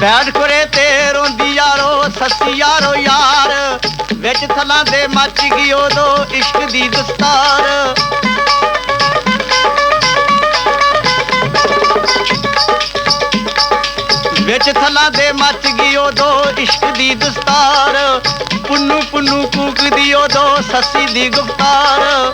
ਬੈਠ ਕੋਰੇ ਤੇ ਰੋਂਦੀ ਯਾਰੋ, ਸੱਸੀ ਯਾਰੋ ਯਾਰ। ਵਿੱਚ ਥਲਾਂ ਦੇ ਮੱਚ ਗਈ ਉਦੋਂ ਇਸ਼ਕ ਦੀ ਦਸਤਾਰ। ਵਿੱਚ ਥਲਾਂ ਦੇ ਮੱਚ ਗਈ ਉਦੋਂ ਇਸ਼ਕ ਦੀ ਦਸਤਾਰ। ਪੁੰਨੂ ਪੁੰਨੂ ਕੂਕਦੀ ਉਦੋਂ ਸੱਸੀ ਦੀ ਗੁਫਤਾਰ।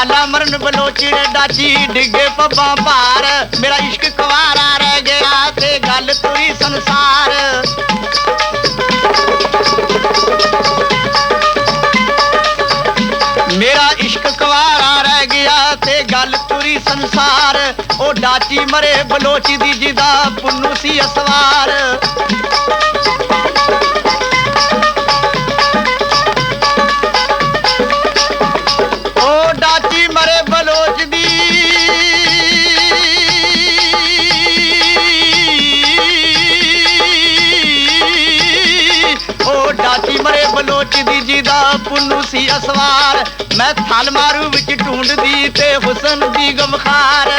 ਬਲੋਚੜੇ ਮਰਨ ਬਲੋਚੜੇ ਡਾਚੀ ਡਿੱਗੇ ਪੱਬਾਂ ਭਾਰ। ਮੇਰਾ ਇਸ਼ਕ ਕੁਵਾਰਾ ਰਹਿ ਗਿਆ ਤੇ ਗੱਲ ਤੁਰੀ ਸੰਸਾਰ। ਮੇਰਾ ਇਸ਼ਕ ਕੁਵਾਰਾ ਰਹਿ ਗਿਆ ਤੇ ਗੱਲ ਤੁਰੀ ਸੰਸਾਰ। ਉਹ ਡਾਚੀ ਮਰੇ ਬਲੋਚੀ ਦੀ ਜਿਹਦਾ ਪੁੰਨੂ ਸੀ ਅਸਵਾਰ। ਦੀ ਪੁੰਨੂ ਸੀ ਅਸਵਾਰ। ਮੈਂ ਥਲ ਮਾਰੂ ਵਿੱਚ ਢੂੰਡਦੀ ਤੇ ਹੁਸਨ ਦੀ ਗਮਖਾਰ।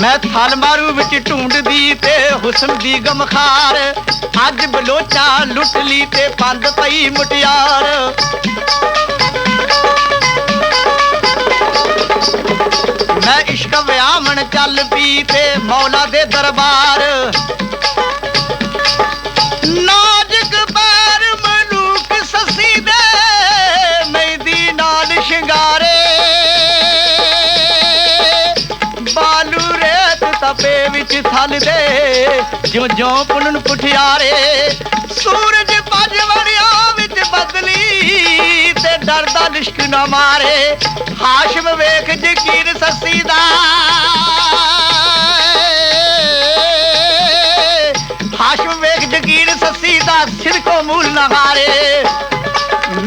ਮੈਂ ਥਲ ਮਾਰੂ ਵਿੱਚ ਢੂੰਡਦੀ ਤੇ ਹੁਸਨ ਦੀ ਗਮਖਾਰ। ਅੱਜ ਬਲੋਚਾ ਲੁੱਟ ਲਈ ਤੇ ਪੰਦ ਪਈ ਮੁਟਿਆਰ। ਮੈਂ ਇਸ਼ਕ ਵਿਆਹਣ ਚੱਲ ਪੀ ਤੇ ਮੌਲਾ ਦੇ ਦਰਬਾਰ। ਵਿੱਚ ਥਲ ਦੇ, ਜਿਉਂ ਜਿਉਂ ਪੁੰਨ ਪੁਠਿਆਰੇ, ਸੂਰਜ ਪੱਜ ਵੜਿਆ ਵਿੱਚ ਬਦਲੀ ਤੇ ਡਰਦਾ ਲਿਸ਼ਕ ਨਾ ਮਾਰੇ। ਹਾਸ਼ਮ ਵੇਖ ਜਕੀਰ ਸੱਸੀ ਦਾ। ਹਾਸ਼ਮ ਵੇਖ ਜਕੀਰ ਸੱਸੀ ਦਾ, ਸਿਰ ਕੋ ਮੂਲ ਨਾ ਹਾਰੇ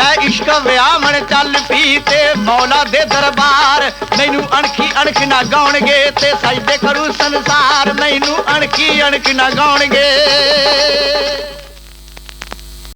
ਮੈਂ ਇਸ਼ਕ ਵਿਆਹਣ ਚੱਲ ਪੀ ਤੇ ਮੌਲਾ ਦੇ ਦਰਬਾਰ। ਮੈਨੂੰ ਅਣਖੀ ਅਣਖ ਨਾ ਗਾਉਣਗੇ ਤੇ ਸਜਦੇ ਕਰੂ ਸੰਸਾਰ। ਮੈਨੂੰ ਅਣਖੀ ਅਣਖ ਨਾ ਗਾਉਣਗੇ।